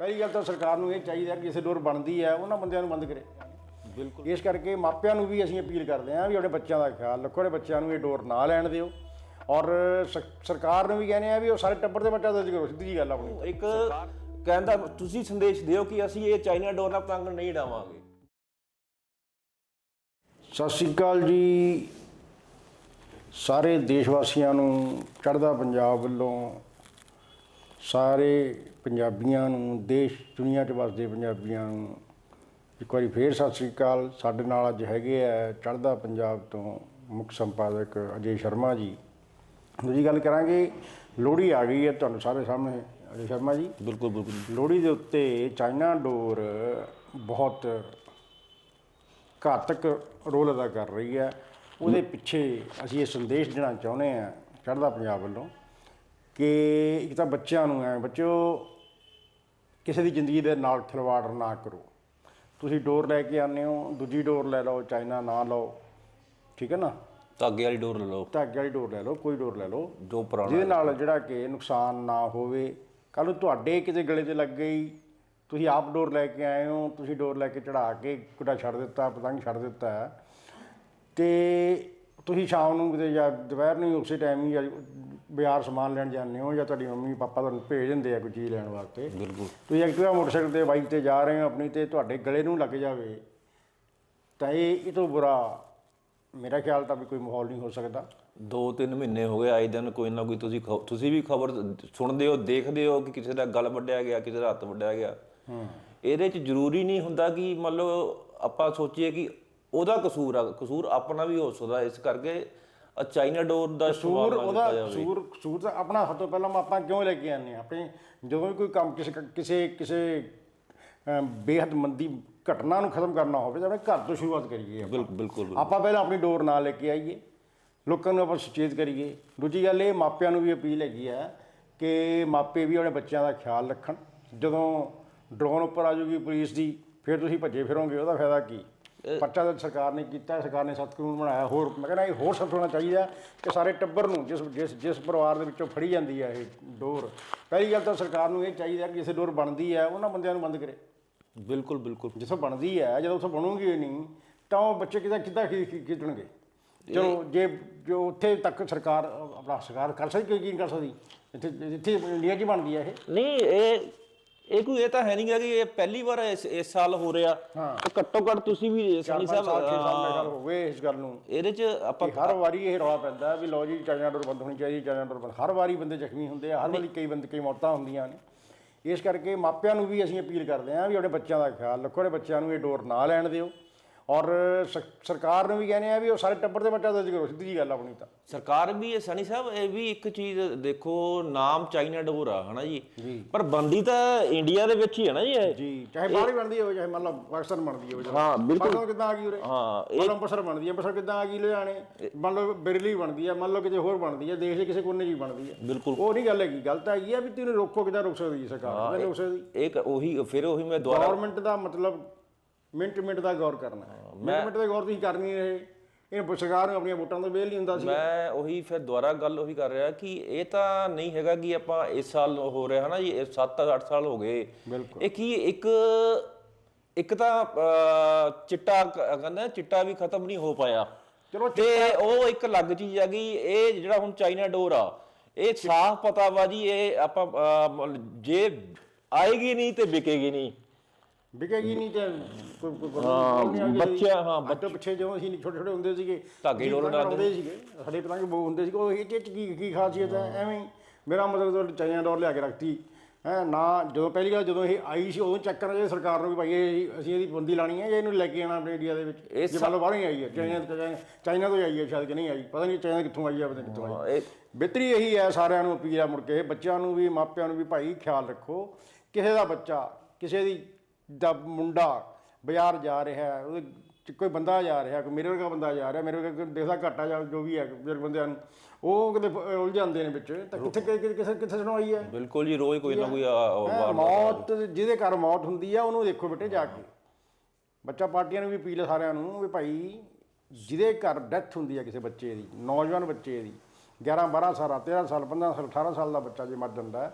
ਪਹਿਲੀ ਗੱਲ ਤਾਂ ਸਰਕਾਰ ਨੂੰ ਇਹ ਚਾਹੀਦਾ ਕਿ ਕਿਸੇ ਡੋਰ ਬਣਦੀ ਹੈ ਉਹਨਾਂ ਬੰਦਿਆਂ ਨੂੰ ਬੰਦ ਕਰੇ। ਬਿਲਕੁਲ। ਇਸ ਕਰਕੇ ਮਾਪਿਆਂ ਨੂੰ ਵੀ ਅਸੀਂ ਅਪੀਲ ਕਰਦੇ ਹਾਂ ਵੀ ਆਪਣੇ ਬੱਚਿਆਂ ਦਾ ਖਿਆਲ ਰੱਖੋ ਆਪਣੇ ਬੱਚਿਆਂ ਨੂੰ ਇਹ ਡੋਰ ਨਾ ਲੈਣ ਦਿਓ। ਔਰ ਸ- ਸਰਕਾਰ ਨੂੰ ਵੀ ਕਹਿੰਦੇ ਆ ਵੀ ਉਹ ਸਾਰੇ ਟੱਬਰ ਦੇ ਬੱਚਾ ਦਰਜ ਕਰੋ ਸਿੱਧੀ ਜੀ ਗੱਲ ਆ ਆਪਣੀ। ਇੱਕ ਕਹਿੰਦਾ ਤੁਸੀਂ ਸੰਦੇਸ਼ ਦਿਓ ਕਿ ਅਸੀਂ ਇਹ ਚਾਈਨਾ ਡੋਰ ਨਾਲ ਪਤੰਗ ਨਹੀਂ ਡਾਵਾਂਗੇ ਸਤਿ ਸ਼੍ਰੀ ਅਕਾਲ ਜੀ। ਸਾਰੇ ਦੇਸ਼ ਵਾਸੀਆਂ ਨੂੰ ਚੜ੍ਹਦਾ ਪੰਜਾਬ ਵੱਲੋਂ ਸਾਰੇ ਪੰਜਾਬੀਆਂ ਨੂੰ ਦੇਸ਼ ਦੁਨੀਆ 'ਚ ਵਸਦੇ ਪੰਜਾਬੀਆਂ ਨੂੰ ਇੱਕ ਵਾਰੀ ਫੇਰ ਸਤਿ ਸ਼੍ਰੀ ਅਕਾਲ। ਸਾਡੇ ਨਾਲ ਅੱਜ ਹੈਗੇ ਆ ਚੜ੍ਹਦਾ ਪੰਜਾਬ ਤੋਂ ਮੁੱਖ ਸੰਪਾਦਕ ਅਜੇ ਸ਼ਰਮਾ ਜੀ। ਦੂਜੀ ਗੱਲ ਕਰਾਂਗੇ। ਲੋਹੜੀ ਆ ਗਈ ਹੈ ਤੁਹਾਨੂੰ ਸਾਰੇ ਸਾਹਮਣੇ ਅਜੇ ਸ਼ਰਮਾ ਜੀ। ਬਿਲਕੁਲ ਬਿਲਕੁਲ। ਲੋਹੜੀ ਦੇ ਉੱਤੇ ਚਾਈਨਾ ਡੋਰ ਬਹੁਤ ਘਾਤਕ ਰੋਲ ਅਦਾ ਕਰ ਰਹੀ ਹੈ। ਉਹਦੇ ਪਿੱਛੇ ਅਸੀਂ ਇਹ ਸੰਦੇਸ਼ ਦੇਣਾ ਚਾਹੁੰਦੇ ਹਾਂ ਚੜ੍ਹਦਾ ਪੰਜਾਬ ਵੱਲੋਂ। ਕਿ ਇੱਕ ਤਾਂ ਬੱਚਿਆਂ ਨੂੰ ਹੈ ਬੱਚਿਓ ਕਿਸੇ ਦੀ ਜ਼ਿੰਦਗੀ ਦੇ ਨਾਲ ਖਿਲਵਾੜ ਨਾ ਕਰੋ। ਤੁਸੀਂ ਡੋਰ ਲੈ ਕੇ ਆਉਂਦੇ ਹੋ ਦੂਜੀ ਡੋਰ ਲੈ ਲਓ ਚਾਈਨਾ ਨਾ ਲਓ ਠੀਕ ਹੈ ਨਾ? ਧਾਗੇ ਵਾਲੀ ਡੋਰ ਲੈ ਲਓ। ਧਾਗੇ ਵਾਲੀ ਡੋਰ ਲੈ ਲਓ ਕੋਈ ਡੋਰ ਲੈ ਲਓ। ਜੋ ਪੁਰਾਣਾ ਜਿਹਦੇ ਨਾਲ ਜਿਹੜਾ ਕਿ ਨੁਕਸਾਨ ਨਾ ਹੋਵੇ। ਕੱਲ ਨੂੰ ਤੁਹਾਡੇ ਕਿਤੇ ਗਲੇ ਤੇ ਲੱਗ ਗਈ ਤੁਸੀਂ ਆਪ ਡੋਰ ਲੈ ਕੇ ਆਏ ਹੋ ਤੁਸੀਂ ਡੋਰ ਲੈ ਕੇ ਚੜਾ ਕੇ ਕੁੜਾ ਛੱਡ ਦਿੱਤਾ ਪਤੰਗ ਛੱਡ ਦਿੱਤਾ ਤੇ ਤੁਸੀਂ ਸ਼ਾਮ ਨੂੰ ਕਿਤੇ ਜਾਂ ਦੁਪਹਿਰ ਨੂੰ ਉਸੇ ਟਾਈਮ ਹੀ ਬਾਜ਼ਾਰ ਸਮਾਨ ਲੈਣ ਜਾਂਦੇ ਹੋ ਜਾਂ ਤੁਹਾਡੀ ਮੰਮੀ ਪਾਪਾ ਤੁਹਾਨੂੰ ਭੇਜ ਦਿੰਦੇ ਆ ਕੋਈ ਚੀਜ਼ ਲੈਣ ਵਾਸਤੇ? ਬਿਲਕੁਲ। ਤੁਸੀਂ ਐਕਟਿਵਾ ਮੋਟਰਸਾਈਕਲ ਤੇ ਬਾਈਕ ਤੇ ਜਾ ਰਹੇ ਹੋ ਆਪਣੀ ਤੇ ਤੁਹਾਡੇ ਗਲੇ ਨੂੰ ਲੱਗ ਜਾਵੇ ਤਾਂ ਇਹ ਇਹ ਤੋਂ ਬੁਰਾ ਮੇਰਾ ਖਿਆਲ ਤਾਂ ਵੀ ਕੋਈ ਮਾਹੌਲ ਨਹੀਂ ਹੋ ਸਕਦਾ। ਦੋ ਤਿੰਨ ਮਹੀਨੇ ਹੋ ਗਏ ਆਏ ਦਿਨ ਕੋਈ ਨਾ ਕੋਈ ਤੁਸੀਂ ਤੁਸੀਂ ਵੀ ਖਬਰ ਸੁਣਦੇ ਹੋ ਦੇਖਦੇ ਹੋ ਕਿ ਕਿਸੇ ਦਾ ਗਲ ਵੱਢਿਆ ਗਿਆ ਕਿਸੇ ਦਾ ਹੱਥ ਵੱਢਿਆ ਗਿਆ। ਇਹਦੇ 'ਚ ਜ਼ਰੂਰੀ ਨਹੀਂ ਹੁੰਦਾ ਕਿ ਮੰਨ ਲਓ ਆਪਾਂ ਸੋਚੀਏ ਕਿ ਉਹਦਾ ਕਸੂਰ ਆ ਕਸੂਰ ਆਪਣਾ ਵੀ ਹੋ ਸਕਦਾ ਇਸ ਕਰਕੇ ਅ ਚਾਈਨਾ ਡੋਰ ਦਾ ਨਾ ਉਹਦਾ ਕੀਤਾ ਜਾਵੇ। ਕਸੂਰ ਕਸੂਰ ਤਾਂ ਆਪਣਾ ਹੱਥ ਤੋਂ ਪਹਿਲਾਂ ਆਪਾਂ ਕਿਉਂ ਲੈ ਕੇ ਹਾਂ? ਆਪਣੇ ਜਦੋਂ ਵੀ ਕੋਈ ਕੰਮ ਕਿਸੇ ਕਿਸੇ ਕਿਸੇ ਅਮ, ਬੇਹੱਦ ਮੰਦੀ ਘਟਨਾ ਨੂੰ ਖਤਮ ਕਰਨਾ ਹੋਵੇ ਤਾਂ ਆਪਣੇ ਘਰ ਤੋਂ ਸ਼ੁਰੂਆਤ ਕਰੀਏ ਆਪਾਂ। ਬਿਲਕੁਲ ਬਿਲਕੁਲ। ਆਪਾਂ ਪਹਿਲਾਂ ਆਪਣੀ ਡੋਰ ਨਾਲ ਲੈ ਕੇ ਆਈਏ। ਲੋਕਾਂ ਨੂੰ ਆਪਾਂ ਸੁਚੇਤ ਕਰੀਏ। ਦੂਜੀ ਗੱਲ ਇਹ ਮਾਪਿਆਂ ਨੂੰ ਵੀ ਅਪੀਲ ਹੈਗੀ ਆ ਕਿ ਮਾਪੇ ਵੀ ਆਪਣੇ ਬੱਚਿਆਂ ਦਾ ਖਿਆਲ ਰੱਖਣ। ਜਦੋਂ ਡਰੋਨ ਉੱਪਰ ਆ ਜੂਗੀ ਪੁਲਿਸ ਦੀ ਫਿਰ ਤੁਸੀਂ ਭੱਜੇ ਫਿਰੋਗੇ ਉਹਦਾ ਫਾਇਦਾ ਕੀ? ਪਰਚਾ ਤਾਂ ਸਰਕਾਰ ਨੇ ਕੀਤਾ ਸਰਕਾਰ ਨੇ ਸਖਤ ਕਾਨੂੰਨ ਬਣਾਇਆ ਹੋਰ ਮੈਂ ਕਹਿੰਦਾ ਇਹ ਹੋਰ ਸਖਤ ਹੋਣਾ ਚਾਹੀਦਾ ਕਿ ਸਾਰੇ ਟੱਬਰ ਨੂੰ ਜਿਸ ਜਿਸ ਜਿਸ ਪਰਿਵਾਰ ਦੇ ਵਿੱਚੋਂ ਫੜੀ ਜਾਂਦੀ ਹੈ ਇਹ ਡੋਰ। ਪਹਿਲੀ ਗੱਲ ਤਾਂ ਸਰਕਾਰ ਨੂੰ ਇਹ ਚਾਹੀਦਾ ਕਿ ਕਿਸੇ ਡੋਰ ਬਣਦੀ ਹੈ ਉਹਨਾਂ ਬੰਦਿਆਂ ਨੂੰ ਬੰਦ ਕਰੇ। ਬਿਲਕੁਲ ਬਿਲਕੁਲ। ਜਿੱਥੋਂ ਬਣਦੀ ਹੈ ਜਦੋਂ ਉੱਥੋਂ ਬਣੂਗੀ ਨਹੀਂ ਤਾਂ ਉਹ ਬੱਚੇ ਕਿੱਦਾਂ ਕਿੱਦਾਂ ਖੇਡਣਗੇ ਚਲੋ ਜੇ ਜੋ ਉੱਥੇ ਤੱਕ ਸਰਕਾਰ ਆਪਣਾ ਸਰਕਾਰ ਕਰ ਸਕਦੀ ਕੋਈ ਕੀ ਨਹੀਂ ਕਰ ਸਕਦੀ? ਇੱਥੇ ਇੱਥੇ ਇੰਡੀਆ 'ਚ ਬਣਦੀ ਹੈ ਇਹ। ਨਹੀਂ ਇਹ ਇਹ ਕੋਈ ਇਹ ਤਾਂ ਹੈ ਨਹੀਂ ਗਾ ਕਿ ਇਹ ਪਹਿਲੀ ਵਾਰ ਇਸ ਇਸ ਸਾਲ ਹੋ ਰਿਹਾ। ਹਾਂ। ਤੇ ਘੱਟੋ ਘੱਟ ਤੁਸੀਂ ਵੀ ਪੰਜ ਸਾਲ 6 ਸਾਲ ਸਾਹਿਬ ਮੇਰੇ ਖਿਆਲ ਹੋ ਗਏ ਇਸ ਗੱਲ ਨੂੰ। ਇਹਦੇ 'ਚ ਆਪਾਂ ਹਰ ਵਾਰੀ ਇਹ ਰੌਲਾ ਪੈਂਦਾ ਵੀ ਲੋ ਜੀ ਚਾਈਨਾ ਡੋਰ ਬੰਦ ਹੋਣੀ ਚਾਹੀਦੀ ਚਾਈਨਾ ਡੋਰ ਬੰਦ। ਹਰ ਵਾਰੀ ਬੰਦੇ ਜ਼ਖਮੀ ਹੁੰਦੇ ਆ ਹਰ ਵਾਰੀ ਕਈ ਬੰਦੇ ਕਈ ਮੌਤਾਂ ਹੁੰਦੀਆਂ ਨੇ। ਇਸ ਕਰਕੇ ਮਾਪਿਆਂ ਨੂੰ ਵੀ ਅਸੀਂ ਅਪੀਲ ਕਰਦੇ ਹਾਂ ਵੀ ਆਪਣੇ ਬੱਚਿਆਂ ਦਾ ਖਿਆਲ ਰੱਖੋ ਆਪਣੇ ਬੱਚਿਆਂ ਨੂੰ ਇਹ ਡੋਰ ਨਾ ਲੈਣ ਦਿਓ। ਔਰ ਸਰਕਾਰ ਨੂੰ ਵੀ ਕਹਿੰਦੇ ਆ ਵੀ ਉਹ ਸਾਰੇ ਟੱਬਰ ਦੇ ਬੱਚਾ ਦਰਜ ਕਰੋ ਸਿੱਧੀ ਜੀ ਗੱਲ ਆਪਣੀ ਤਾਂ। ਸਰਕਾਰ ਵੀ ਇਹ ਸਨੀ ਸਾਹਿਬ ਇਹ ਵੀ ਇੱਕ ਚੀਜ਼ ਦੇਖੋ ਨਾਮ ਚਾਈਨਾ ਡੋਰ ਆ ਹਨਾ ਜੀ? ਪਰ ਬੰਦੀ ਤਾਂ ਇੰਡੀਆ ਦੇ ਵਿੱਚ ਹੀ ਹੈ ਨਾ ਜੀ ਇਹ। ਜੀ ਚਾਹੇ ਬਾਹਰ ਹੀ ਬਣਦੀ ਹੋਵੇ ਚਾਹੇ ਮੰਨ ਲਓ ਪਾਕਿਸਤਾਨ ਬਣਦੀ ਹੋਵੇ। ਹਾਂ, ਬਿਲਕੁਲ। ਮੰਨ ਲਓ ਕਿੱਦਾਂ ਆ ਗਈ ਉਰੇ? ਹਾਂ ਲਓ ਅੰਮ੍ਰਿਤਸਰ ਬਣਦੀ ਹੈ ਅੰਮ੍ਰਿਤਸਰ ਕਿੱਦਾਂ ਆ ਗਈ? ਲੁਧਿਆਣੇ। ਮੰਨ ਲਓ ਬਰਲੀ ਬਣਦੀ ਹੈ ਮੰਨ ਲਓ ਕਿਤੇ ਹੋਰ ਬਣਦੀ ਹੈ ਦੇਸ਼ ਦੇ ਕਿਸੇ ਕੋਨੇ 'ਚ ਬਣਦੀ ਹੈ। ਬਿਲਕੁਲ। ਉਹ ਨਹੀਂ ਗੱਲ ਹੈਗੀ ਗੱਲ ਤਾਂ ਹੈਗੀ ਆ ਵੀ ਤੈਨੂੰ ਰੋਕੋ ਕਿੱਦਾਂ ਰੋਕ ਸਕਦੀ ਸਰਕਾਰ? ਰੋਕ ਸਕਦੀ? ਇੱਕ ਉਹੀ ਫਿਰ ਉਹੀ ਮੈਂ ਦੁਬਾਰਾ ਗਵਰਨਮੈਂਟ ਦਾ ਮਤਲਬ ਮਿੰਟ ਮਿੰਟ ਦਾ ਗੌਰ ਕਰਨਾ। ਹੈ ਮਿੰਟ ਮਿੰਟ ਦਾ ਗੌਰ ਤੁਸੀਂ ਕਰ ਨਹੀਂ ਰਹੇ ਇਹ ਸਰਕਾਰ ਨੂੰ ਆਪਣੀਆਂ ਵੋਟਾਂ ਤੋਂ ਵੇਲ ਨਹੀਂ ਹੁੰਦਾ ਸੀ। ਮੈਂ ਉਹੀ ਫਿਰ ਦੁਬਾਰਾ ਗੱਲ ਉਹੀ ਕਰ ਰਿਹਾ ਕਿ ਇਹ ਤਾਂ ਨਹੀਂ ਹੈਗਾ ਕਿ ਆਪਾਂ ਇਸ ਸਾਲ ਹੋ ਰਿਹਾ ਹਨਾ ਜੀ ਇਹ 7-8 ਸਾਲ ਹੋ ਗਏ। ਇਹ ਕੀ ਇੱਕ ਇੱਕ ਤਾਂ ਚਿੱਟਾ ਕਹਿੰਦੇ ਚਿੱਟਾ ਵੀ ਖਤਮ ਨਹੀਂ ਹੋ ਪਾਇਆ। ਚਲੋ ਤੇ ਉਹ ਇੱਕ ਅਲੱਗ ਚੀਜ਼ ਆ ਗਈ ਇਹ ਜਿਹੜਾ ਹੁਣ ਚਾਈਨਾ ਡੋਰ ਆ ਇਹ ਸਾਫ਼ ਪਤਾ ਵਾ ਜੀ ਇਹ ਆਪਾਂ ਜੇ ਆਏਗੀ ਨਹੀਂ ਤੇ ਵਿਕੇਗੀ ਨਹੀਂ। ਵਿਕੇਗੀ ਨਹੀਂ ਤੇ ਕੋਈ ਕੋਈ ਹਾਂ, ਬੱਚਿਆਂ- ਹਾਂ, ਬੱਚੇ ਪਿੱਛੇ ਜਦੋਂ ਅਸੀਂ ਛੋਟੇ ਛੋਟੇ ਹੁੰਦੇ ਸੀਗੇ ਧਾਗੇ ਅਸੀਂ ਡੋਰ ਪਤੰਗ ਉਡਾਉਂਦੇ ਸੀਗੇ ਸਾਡੇ ਪਤੰਗ ਬਹੁਤ ਹੁੰਦੇ ਸੀ ਉਹ ਇਹ ਚ ਕੀ ਕੀ ਖਾਸੀਅਤ ਹੈ ਐਵੇਂ ਹੀ ਮੇਰਾ ਮਤਲਬ ਤਾਂ ਚਾਈਨਾ ਡੋਰ ਲਿਆ ਕੇ ਰੱਖਤੀ ਹੈ ਨਾ ਜਦੋਂ ਪਹਿਲੀ ਗੱਲ ਜਦੋਂ ਇਹ ਆਈ ਸੀ ਉਦੋਂ ਚੈੱਕ ਚਾਹੀਦਾ ਸਰਕਾਰ ਨੂੰ ਵੀ ਭਾਈ ਇਹ ਅਸੀਂ ਇਹਦੀ ਬੰਦੀ ਲਾਣੀ ਹੈ ਜਾਂ ਇਹਨੂੰ ਲੈ ਕੇ ਆਣਾ ਆਪਣੇ ਇੰਡੀਆ ਦੇ ਵਿੱਚ ਇਹ ਜੇ ਮੰਨ ਲਓ ਬਾਹਰੋਂ ਹੀ ਆਈ ਹੈ ਚਾਈਨਾ ਚਾਈਨਾ- ਚਾਈਨਾ ਤੋਂ ਹੀ ਆਈ ਹੈ ਸ਼ਾਇਦ ਕਿ ਨਹੀਂ ਆਈ ਪਤਾ ਨਹੀਂ ਚਾਈਨਾ ਕਿੱਥੋਂ ਆਈ ਹੈ ਪਤਾ ਨਹੀਂ ਕਿੱਥੋਂ ਆਈ। ਹਾਂ, ਇਹ ਬਿਹਤਰੀ ਇਹੀ ਹੈ ਸਾਰਿਆਂ ਨੂੰ ਅਪੀਲ ਹੈ ਮੁੜ ਕੇ ਬੱਚਿਆਂ ਨੂੰ ਵੀ ਮਾਪਿਆਂ ਨੂੰ ਵੀ ਭਾਈ ਖਿਆਲ ਰੱਖੋ ਕਿਸੇ ਦਾ ਬੱਚਾ ਕਿਸੇ ਦੀ ਦਾ ਮੁੰਡਾ ਬਾਜ਼ਾਰ ਜਾ ਰਿਹਾ ਹੈ ਉਹਦੇ ਕੋਈ ਬੰਦਾ ਜਾ ਰਿਹਾ ਕੋਈ ਮੇਰੇ ਵਰਗਾ ਬੰਦਾ ਜਾ ਰਿਹਾ ਮੇਰੇ ਵਰਗਾ ਦੇਖਦਾ ਘਾਟਾ ਜਾਂ ਜੋ ਵੀ ਹੈ ਬਜ਼ੁਰਗ ਬੰਦਿਆਂ ਨੂੰ ਉਹ ਕਿਤੇ ਫ- ਉਲਝ ਜਾਂਦੇ ਨੇ ਵਿੱਚ ਤਾਂ ਕਿੱਥੇ ਕਿਸੇ ਕਿੱਥੇ ਸੁਣਵਾਈ ਹੈ? ਬਿਲਕੁਲ ਜੀ ਰੋਜ਼ ਕੋਈ ਨਾ ਕੋਈ ਮੌਤ ਜਿਹਦੇ ਘਰ ਮੌਤ ਹੁੰਦੀ ਆ ਉਹਨੂੰ ਦੇਖੋ ਬੇਟੇ ਜਾ ਕੇ। ਬੱਚਾ ਪਾਰਟੀਆਂ ਨੂੰ ਵੀ ਅਪੀਲ ਹੈ ਸਾਰਿਆਂ ਨੂੰ ਵੀ ਭਾਈ ਜਿਹਦੇ ਘਰ ਡੈਥ ਹੁੰਦੀ ਹੈ ਕਿਸੇ ਬੱਚੇ ਦੀ ਨੌਜਵਾਨ ਬੱਚੇ ਦੀ 11 12 ਸਾਲ 13 ਸਾਲ 15 ਸਾਲ 18 ਸਾਲ ਦਾ ਬੱਚਾ ਜੇ ਮਰ ਜਾਂਦਾ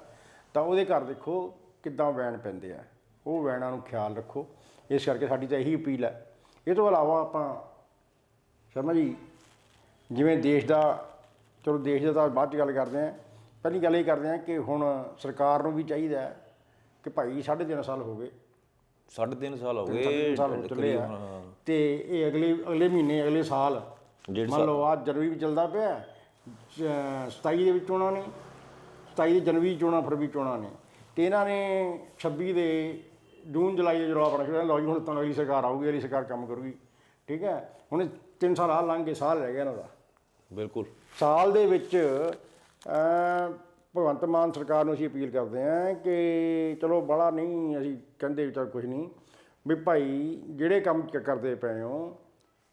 ਤਾਂ ਉਹਦੇ ਘਰ ਦੇਖੋ ਕਿੱਦਾਂ ਵੈਨ ਪੈਂਦੇ ਆ। ਉਹ ਵੈਨਾਂ ਨੂੰ ਖਿਆਲ ਰੱਖੋ। ਇਸ ਕਰਕੇ ਸਾਡੀ ਤਾਂ ਇਹੀ ਅਪੀਲ ਹੈ। ਇਹ ਤੋਂ ਇਲਾਵਾ ਆਪਾਂ ਸ਼ਰਮਾ ਜੀ ਜਿਵੇਂ ਦੇਸ਼ ਦਾ ਚਲੋ ਦੇਸ਼ ਦਾ ਤਾਂ ਬਾਅਦ ਚ ਗੱਲ ਕਰਦੇ ਆ ਪਹਿਲੀ ਗੱਲ ਇਹ ਕਰਦੇ ਆ ਕਿ ਹੁਣ ਸਰਕਾਰ ਨੂੰ ਵੀ ਚਾਹੀਦਾ ਕਿ ਭਾਈ ਸਾਢੇ ਤਿੰਨ ਸਾਲ ਹੋ ਗਏ। ਸਾਢੇ ਤਿੰਨ ਸਾਲ ਹੋ ਗਏ ਚੱਲੇ ਆ। ਤੇ ਇਹ ਅਗਲੇ ਅਗਲੇ ਮਹੀਨੇ ਅਗਲੇ ਸਾਲ ਮੰਨ ਲਓ ਆ ਜਨਵਰੀ ਵੀ ਚੱਲਦਾ ਪਿਆ ਅ, 27 ਦੇ ਵਿੱਚ ਚੋਣਾਂ ਨੇ 27 ਦੇ ਜਨਵਰੀ ਚੋਣਾਂ ਫਰਵਰੀ ਚੋਣਾਂ ਨੇ ਤੇ ਇਹਨਾਂ ਨੇ 26 ਦੇ ਜੂਨ ਜੁਲਾਈ ਦੇ ਜਵਾਬ ਰੱਖ ਲਿਆ ਲਓ ਜੀ ਹੁਣ ਤਾਂ ਅਗਲੀ ਸਰਕਾਰ ਆਊਗੀ ਅਗਲੀ ਸਰਕਾਰ ਕੰਮ ਕਰੂਗੀ। ਠੀਕ ਹੈ? ਹੁਣ 3 ਸਾਲ ਆ ਲੰਘ ਗਏ ਸਾਲ ਰਹਿ ਗਿਆ ਇਹਨਾਂ ਦਾ। ਬਿਲਕੁਲ। ਸਾਲ ਦੇ ਵਿੱਚ ਭਗਵੰਤ ਮਾਨ ਸਰਕਾਰ ਨੂੰ ਅਸੀਂ ਅਪੀਲ ਕਰਦੇ ਹਾਂ ਕਿ ਚਲੋ ਬੜਾ ਨਹੀਂ ਅਸੀਂ ਕਹਿੰਦੇ ਵੀ ਚੱਲ ਕੁਝ ਨਹੀਂ ਵੀ ਭਾਈ ਜਿਹੜੇ ਕੰਮ ਕਰਦੇ ਪਏ ਹੋ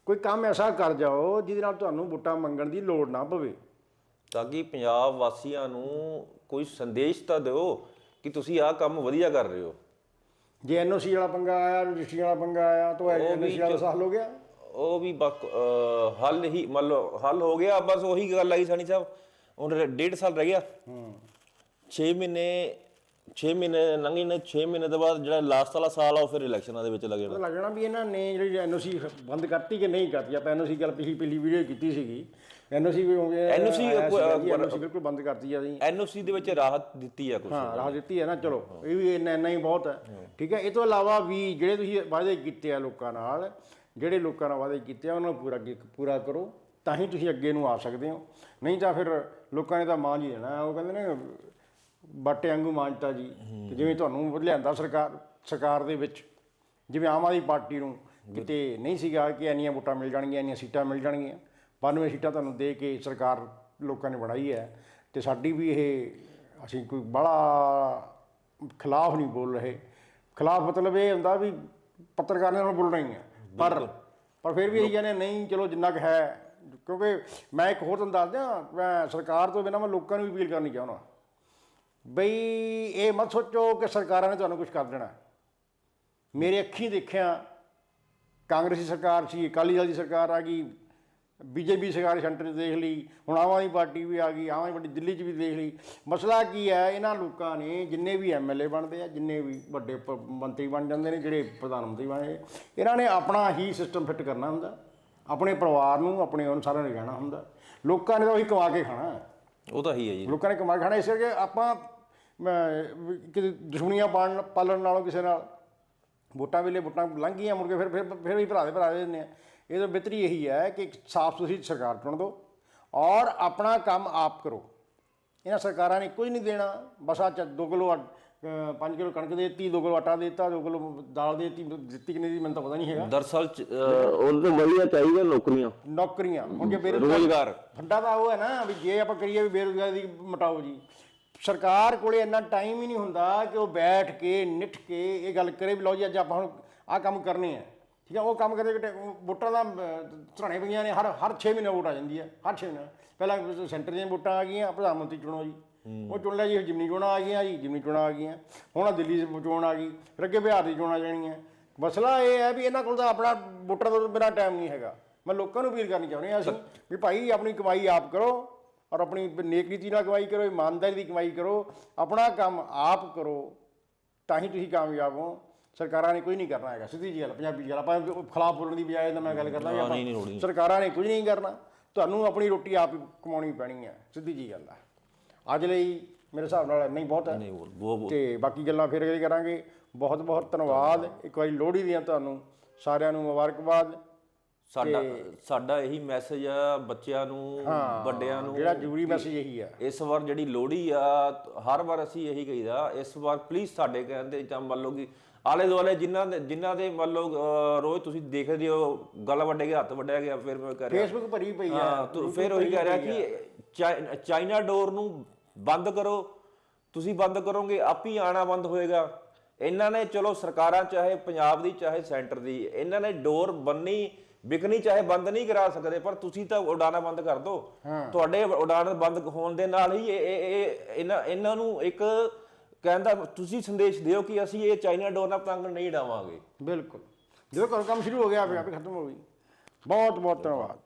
ਕੋਈ ਕੰਮ ਐਸਾ ਕਰ ਜਾਓ ਜਿਹਦੇ ਨਾਲ ਤੁਹਾਨੂੰ ਵੋਟਾਂ ਮੰਗਣ ਦੀ ਲੋੜ ਨਾ ਪਵੇ। ਤਾਂ ਕਿ ਪੰਜਾਬ ਵਾਸੀਆਂ ਨੂੰ ਕੋਈ ਸੰਦੇਸ਼ ਤਾਂ ਦਿਓ ਕਿ ਤੁਸੀਂ ਆਹ ਕੰਮ ਵਧੀਆ ਕਰ ਰਹੇ ਹੋ। ਜੇ ਐਨਓਸੀ ਵਾਲਾ ਪੰਗਾ ਆਇਆ ਰਜਿਸਟਰੀ ਵਾਲਾ ਪੰਗਾ ਆਇਆ ਤਾਂ ਐਨਓਸੀ ਵਾਲਾ ਸਾਲ ਹੋ ਗਿਆ। ਉਹ ਵੀ ਬਕ ਅਹ ਹੱਲ ਹੀ ਮੰਨ ਲਓ ਹੱਲ ਹੋ ਗਿਆ ਬਸ ਉਹੀ ਗੱਲ ਆਈ ਸਾਨੀ ਸਾਹਿਬ। ਹੁਣ ਰ- ਡੇਢ ਸਾਲ ਰਹਿ ਗਿਆ। 6 ਮਹੀਨੇ 6 ਮਹੀਨੇ ਲੰਘੇ ਨੇ 6 ਮਹੀਨੇ ਤੋਂ ਬਾਅਦ ਜਿਹੜਾ ਲਾਸਟ ਵਾਲਾ ਸਾਲ ਆ ਉਹ ਫਿਰ ਇਲੈਕਸ਼ਨਾਂ ਦੇ ਵਿੱਚ ਲੱਗ ਪਤਾ ਲੱਗਣਾ ਵੀ ਇਹਨਾਂ ਨੇ ਜਿਹੜੀ ਐਨਓਸੀ ਬੰਦ ਕਰਤੀ ਕਿ ਨਹੀਂ ਕਰਤੀ। ਆਪਾਂ ਐਨਓਸੀ ਗੱਲ ਪਿਛਲੀ ਪਿਛਲੀ ਵੀਡੀਓ ਕੀਤੀ ਸੀਗੀ। ਐਨਓਸੀ ਵੀ ਹੋ ਗਿਆ NOC ਐਨਓਸੀ ਬਿਲਕੁਲ ਬੰਦ ਕਰਤੀ ਆ ਅਸੀਂ ਐਨਓਸੀ ਦੇ ਵਿੱਚ ਰਾਹਤ ਦਿੱਤੀ ਆ ਕੁਝ ਹਾਂ ਰਾਹ ਦਿੱਤੀ ਹੈ ਨਾ ਚਲੋ ਇਹ ਵੀ ਇੰਨਾ ਇੰਨਾ ਹੀ ਬਹੁਤ ਹੈ। ਠੀਕ ਹੈ ਇਹ ਤੋਂ ਇਲਾਵਾ ਵੀ ਜਿਹੜੇ ਤੁਸੀਂ ਵਾਅਦੇ ਕੀਤੇ ਆ ਲੋਕਾਂ ਨਾਲ ਜਿਹੜੇ ਲੋਕਾਂ ਨਾਲ ਵਾਅਦੇ ਕੀਤੇ ਆ ਉਹਨਾਂ ਨੂੰ ਪੂਰਾ ਕੀ- ਪੂਰਾ ਕਰੋ ਤਾਂ ਹੀ ਤੁਸੀਂ ਅੱਗੇ ਨੂੰ ਆ ਸਕਦੇ ਹੋ। ਨਹੀਂ ਤਾਂ ਫਿਰ ਲੋਕਾਂ ਨੇ ਤਾਂ ਮਾਂਝ ਹੀ ਦੇਣਾ ਉਹ ਕਹਿੰਦੇ ਨੇ ਬਾਟੇ ਵਾਂਗੂ ਮਾਂਜਤਾ ਜੀ। ਤੇ ਜਿਵੇਂ ਤੁਹਾਨੂੰ ਲਿਆਂਦਾ ਸਰਕਾਰ ਸਰਕਾਰ ਦੇ ਵਿੱਚ ਜਿਵੇਂ ਆਮ ਆਦਮੀ ਪਾਰਟੀ ਨੂੰ ਕਿਤੇ ਨਹੀਂ ਸੀਗਾ ਕਿ ਇੰਨੀਆਂ ਵੋਟਾਂ ਮਿਲ ਜਾਣਗੀਆਂ ਇੰਨੀਆਂ ਸੀਟਾਂ ਮਿਲ ਜਾਣਗੀਆਂ। 92 ਸੀਟਾਂ ਤੁਹਾਨੂੰ ਦੇ ਕੇ ਸਰਕਾਰ ਲੋਕਾਂ ਨੇ ਬਣਾਈ ਹੈ ਤੇ ਸਾਡੀ ਵੀ ਇਹ ਅਸੀਂ ਕੋਈ ਬੜਾ ਖਿਲਾਫ ਨਹੀਂ ਬੋਲ ਰਹੇ। ਖਿਲਾਫ ਮਤਲਬ ਇਹ ਹੁੰਦਾ ਵੀ ਪੱਤਰਕਾਰ ਨਾਲ ਬੋਲਣਾ ਹੀ ਹੈ। ਪਰ ਪਰ ਫਿਰ ਵੀ ਇਹੀ ਕਹਿੰਦੇ ਨਹੀਂ ਚਲੋ ਜਿੰਨਾ ਕੁ ਹੈ ਕਿਉਂਕਿ ਮੈਂ ਇੱਕ ਹੋਰ ਤੁਹਾਨੂੰ ਦੱਸ ਦਿਆਂ ਮੈਂ ਸਰਕਾਰ ਤੋਂ ਬਿਨਾਂ ਮੈਂ ਲੋਕਾਂ ਨੂੰ ਵੀ ਅਪੀਲ ਕਰਨੀ ਚਾਹੁੰਦਾ। ਬਈ ਇਹ ਮਤ ਸੋਚੋ ਕਿ ਸਰਕਾਰਾਂ ਨੇ ਤੁਹਾਨੂੰ ਕੁਝ ਕਰ ਦੇਣਾ। ਮੇਰੇ ਅੱਖੀਂ ਦੇਖਿਆ ਕਾਂਗਰਸੀ ਸਰਕਾਰ ਸੀ ਅਕਾਲੀ ਦਲ ਦੀ ਸਰਕਾਰ ਆ ਗਈ ਬੀਜੇਪੀ ਸਰਕਾਰ ਸੈਂਟਰ 'ਚ ਦੇਖ ਲਈ ਹੁਣ ਆਮ ਆਦਮੀ ਪਾਰਟੀ ਵੀ ਆ ਗਈ ਆਮ ਆਦਮੀ ਪਾਰਟੀ ਦਿੱਲੀ 'ਚ ਵੀ ਦੇਖ ਲਈ। ਮਸਲਾ ਕੀ ਹੈ ਇਹਨਾਂ ਲੋਕਾਂ ਨੇ ਜਿੰਨੇ ਵੀ ਐਮਐਲਏ ਬਣਦੇ ਆ ਜਿੰਨੇ ਵੀ ਵੱਡੇ ਮੰਤਰੀ ਬਣ ਜਾਂਦੇ ਨੇ ਜਿਹੜੇ ਪ੍ਰਧਾਨ ਮੰਤਰੀ ਬਣੇ ਇਹਨਾਂ ਨੇ ਆਪਣਾ ਹੀ ਸਿਸਟਮ ਫਿੱਟ ਕਰਨਾ ਹੁੰਦਾ। ਆਪਣੇ ਪਰਿਵਾਰ ਨੂੰ ਆਪਣੇ ਅਨੁਸਾਰਾਂ ਨੇ ਰਹਿਣਾ ਹੁੰਦਾ। ਲੋਕਾਂ ਨੇ ਤਾਂ ਉਹੀ ਕਮਾ ਕੇ ਖਾਣਾ। ਉਹ ਤਾਂ ਹੀ ਹੈ ਜੀ। ਲੋਕਾਂ ਨੇ ਕਮਾ ਕੇ ਖਾਣਾ ਇਸ ਕਰਕੇ ਆਪਾਂ ਕਿਤੇ ਦੁਸ਼ਮਣੀਆਂ ਪਾਲਣ ਪਾਲਣ ਨਾਲੋਂ ਕਿਸੇ ਨਾਲ ਵੋਟਾਂ ਵੇਲੇ ਵੋਟਾਂ ਲੰਘ ਗਈਆਂ ਮੁੜ ਕੇ ਫਿਰ ਫਿਰ ਫਿਰ ਵੀ ਭਰਾ ਦੇ ਭਰਾ ਦੇ ਦਿੰਦੇ ਆ। ਇਹ ਤਾਂ ਬਿਹਤਰੀ ਇਹੀ ਹੈ ਕਿ ਸਾਫ਼ ਸੁਥਰੀ ਸਰਕਾਰ ਚੁਣ ਦਿਓ ਔਰ ਆਪਣਾ ਕੰਮ ਆਪ ਕਰੋ। ਇਹਨਾਂ ਸਰਕਾਰਾਂ ਨੇ ਕੁਝ ਨਹੀਂ ਦੇਣਾ। ਬਸ ਆ 2 ਕਿਲੋ 5 ਕਿਲੋ ਕਣਕ ਦੇ ਦਿੱਤੀ 2 ਕਿਲੋ ਆਟਾ ਦੇ ਦਿੱਤਾ 2 ਕਿਲੋ ਦਾਲ ਦੇ ਦਿੱਤੀ ਦਿੱਤੀ ਕਿੰਨੀ ਦੀ ਮੈਨੂੰ ਤਾਂ ਪਤਾ ਨਹੀਂ ਹੈਗਾ। ਦਰਸਲ ਉਹਨਾਂ ਨੂੰ ਵਧੀਆ ਚਾਹੀਦਾ ਨੌਕਰੀਆਂ। ਨੌਕਰੀਆਂ ਹੁਣ ਜੇ ਬੇਰੁਜ਼ਗਾਰ ਰੋਜ਼ਗਾਰ। ਫੰਡਾ ਤਾਂ ਉਹ ਹੈ ਨਾ ਵੀ ਜੇ ਆਪਾਂ ਕਰੀਏ ਵੀ ਬੇਰੁਜ਼ਗਾਰੀ ਦੀ ਮਟਾਓ ਜੀ। ਸਰਕਾਰ ਕੋਲੇ ਇੰਨਾ ਟਾਈਮ ਹੀ ਨਹੀਂ ਹੁੰਦਾ ਕਿ ਉਹ ਬੈਠ ਕੇ ਨਿੱਠ ਕੇ ਇਹ ਗੱਲ ਕਰੇ ਵੀ ਲਓ ਜੀ ਅੱਜ ਆਪਾਂ ਹੁਣ ਆਹ ਕੰਮ ਕਰਨੇ ਆ। ਠੀਕ ਹੈ ਉਹ ਕੰਮ ਕਰਦੇ ਕਿ ਵੋਟਾਂ ਦਾ ਧਰਾਣੇ ਪਈਆਂ ਨੇ ਹਰ ਹਰ 6 ਮਹੀਨੇ ਵੋਟ ਆ ਜਾਂਦੀ ਹੈ ਹਰ 6 ਮਹੀਨੇ। ਪਹਿਲਾਂ ਸੈਂਟਰ ਦੀਆਂ ਵੋਟਾਂ ਆ ਗਈਆਂ ਪ੍ਰਧਾਨ ਮੰਤਰੀ ਚੁਣੋ ਜੀ। ਉਹ ਚੁਣ ਲਿਆ ਜੀ ਜਿਮਨੀ ਚੋਣਾਂ ਆ ਗਈਆਂ ਜੀ ਜਿਮਨੀ ਚੋਣਾਂ ਆ ਗਈਆਂ। ਹੁਣ ਦਿੱਲੀ ਦੀ ਚੋਣ ਆ ਗਈ ਫਿਰ ਅੱਗੇ ਬਿਹਾਰ ਦੀ ਚੋਣ ਆ ਜਾਣੀਆਂ। ਮਸਲਾ ਇਹ ਹੈ ਵੀ ਇਹਨਾਂ ਕੋਲ ਤਾਂ ਆਪਣਾ ਵੋਟਰਾਂ ਤੋਂ ਬਿਨਾਂ ਟਾਈਮ ਨਹੀਂ ਹੈਗਾ। ਮੈਂ ਲੋਕਾਂ ਨੂੰ ਅਪੀਲ ਕਰਨੀ ਚਾਹੁੰਦੇ ਹਾਂ ਅਸੀਂ ਵੀ ਭਾਈ ਆਪਣੀ ਕਮਾਈ ਆਪ ਕਰੋ ਔਰ ਆਪਣੀ ਨੇਕ ਨੀਤੀ ਨਾਲ ਕਮਾਈ ਕਰੋ ਇਮਾਨਦਾਰੀ ਦੀ ਕਮਾਈ ਕਰੋ। ਆਪਣਾ ਕੰਮ ਆਪ ਕਰੋ ਤਾਂ ਹੀ ਤੁਸੀਂ ਕਾਮਯਾਬ ਹੋ। ਸਰਕਾਰਾਂ ਨੇ ਕੁਝ ਨਹੀਂ ਕਰਨਾ ਹੈਗਾ ਸਿੱਧੀ ਜੀ ਗੱਲ ਪੰਜਾਬੀ ਗੱਲ ਆਪਾਂ ਖਿਲਾਫ ਬੋਲਣ ਦੀ ਬਜਾਏ ਤਾਂ ਮੈਂ ਗੱਲ ਕਰਦਾ ਹਾਂ, ਨਹੀਂ, ਨਹੀਂ ਲੋੜ ਨਹੀਂ। ਸਰਕਾਰਾਂ ਨੇ ਕੁਝ ਨਹੀਂ ਕਰਨਾ ਤੁਹਾਨੂੰ ਆਪਣੀ ਰੋਟੀ ਆਪ ਕਮਾਉਣੀ ਪੈਣੀ ਹੈ ਸਿੱਧੀ ਜੀ ਗੱਲ ਹੈ ਅੱਜ ਲਈ ਮੇਰੇ ਹਿਸਾਬ ਨਾਲ ਇੰਨਾ ਹੀ ਬਹੁਤ ਹੈ ਨਹੀਂ ਤੇ ਬਾਕੀ ਗੱਲਾਂ ਫਿਰ ਕਰਾਂਗੇ। ਬਹੁਤ ਬਹੁਤ ਧੰਨਵਾਦ। ਇੱਕ ਵਾਰੀ ਲੋਹੜੀ ਦੀਆਂ ਤੁਹਾਨੂੰ ਸਾਰਿਆਂ ਨੂੰ ਮੁਬਾਰਕਬਾਦ। ਸਾਡਾ ਸਾਡਾ ਇਹੀ ਮੈਸੇਜ ਆ ਬੱਚਿਆਂ ਨੂੰ ਵੱਡਿਆਂ ਨੂੰ। ਜਿਹੜਾ ਜ਼ਰੂਰੀ ਮੈਸੇਜ ਇਹੀ ਹੈ ਇਸ ਵਾਰ ਜਿਹੜੀ ਲੋਹੜੀ ਆ ਹਰ ਵਾਰ ਅਸੀਂ ਇਹੀ ਕਹੀਦਾ ਇਸ ਵਾਰ ਪਲੀਜ਼ ਸਾਡੇ ਕਹਿੰਦੇ ਜਾਂ ਮੰਨ ਲਓ ਕਿ ਆਲੇ ਦੁਆਲੇ ਜਿਨ੍ਹਾਂ ਦੇ ਜਿਨ੍ਹਾਂ ਦੇ ਮੰਨ ਲਓ ਰੋਜ਼ ਤੁਸੀਂ ਦੇਖਦੇ ਹੋ ਗਲ ਵੱਡੇ ਗਿਆ ਹੱਥ ਵੱਡਿਆ ਗਿਆ ਫਿਰ ਮੈਂ ਕਹਿ ਰਿਹਾ। ਫੇਸਬੁੱਕ ਭਰੀ ਪਈ ਹੈ ਹਾਂ ਤੋ ਫਿਰ ਉਹੀ ਕਹਿ ਰਿਹਾ ਕਿ ਚਾਈ- ਚਾਈਨਾ ਡੋਰ ਨੂੰ ਬੰਦ ਕਰੋ ਤੁਸੀਂ ਬੰਦ ਕਰੋਗੇ ਆਪ ਹੀ ਆਣਾ ਬੰਦ ਹੋਏਗਾ। ਇਹਨਾਂ ਨੇ ਚਲੋ ਸਰਕਾਰਾਂ ਚਾਹੇ ਪੰਜਾਬ ਦੀ ਚਾਹੇ ਸੈਂਟਰ ਦੀ ਇਹਨਾਂ ਨੇ ਡੋਰ ਬੰਨੀ ਵਿਕਣੀ ਚਾਹੇ ਬੰਦ ਨਹੀਂ ਕਰਾ ਸਕਦੇ ਪਰ ਤੁਸੀਂ ਤਾਂ ਉਡਾਣਾ ਬੰਦ ਕਰ ਦਿਓ ਤੁਹਾਡੇ ਉਡਾਣ ਬੰਦ ਹੋਣ ਦੇ ਨਾਲ ਹੀ ਇਹ ਇਹ- ਇਹ ਇਹਨਾਂ ਇਹਨਾਂ ਨੂੰ ਇੱਕ ਕਹਿੰਦਾ ਤੁਸੀਂ ਸੰਦੇਸ਼ ਦਿਓ ਕਿ ਅਸੀਂ ਇਹ ਚਾਈਨਾ ਡੋਰ ਨਾਲ ਪਤੰਗ ਨਹੀਂ ਡਾਵਾਂਗੇ ਬਿਲਕੁਲ। ਜਦੋਂ ਕੰਮ ਸ਼ੁਰੂ ਹੋ ਗਿਆ ਫਿਰ ਆਪੇ ਖਤਮ ਹੋ ਗਈ। ਬਹੁਤ ਬਹੁਤ ਧੰਨਵਾਦ।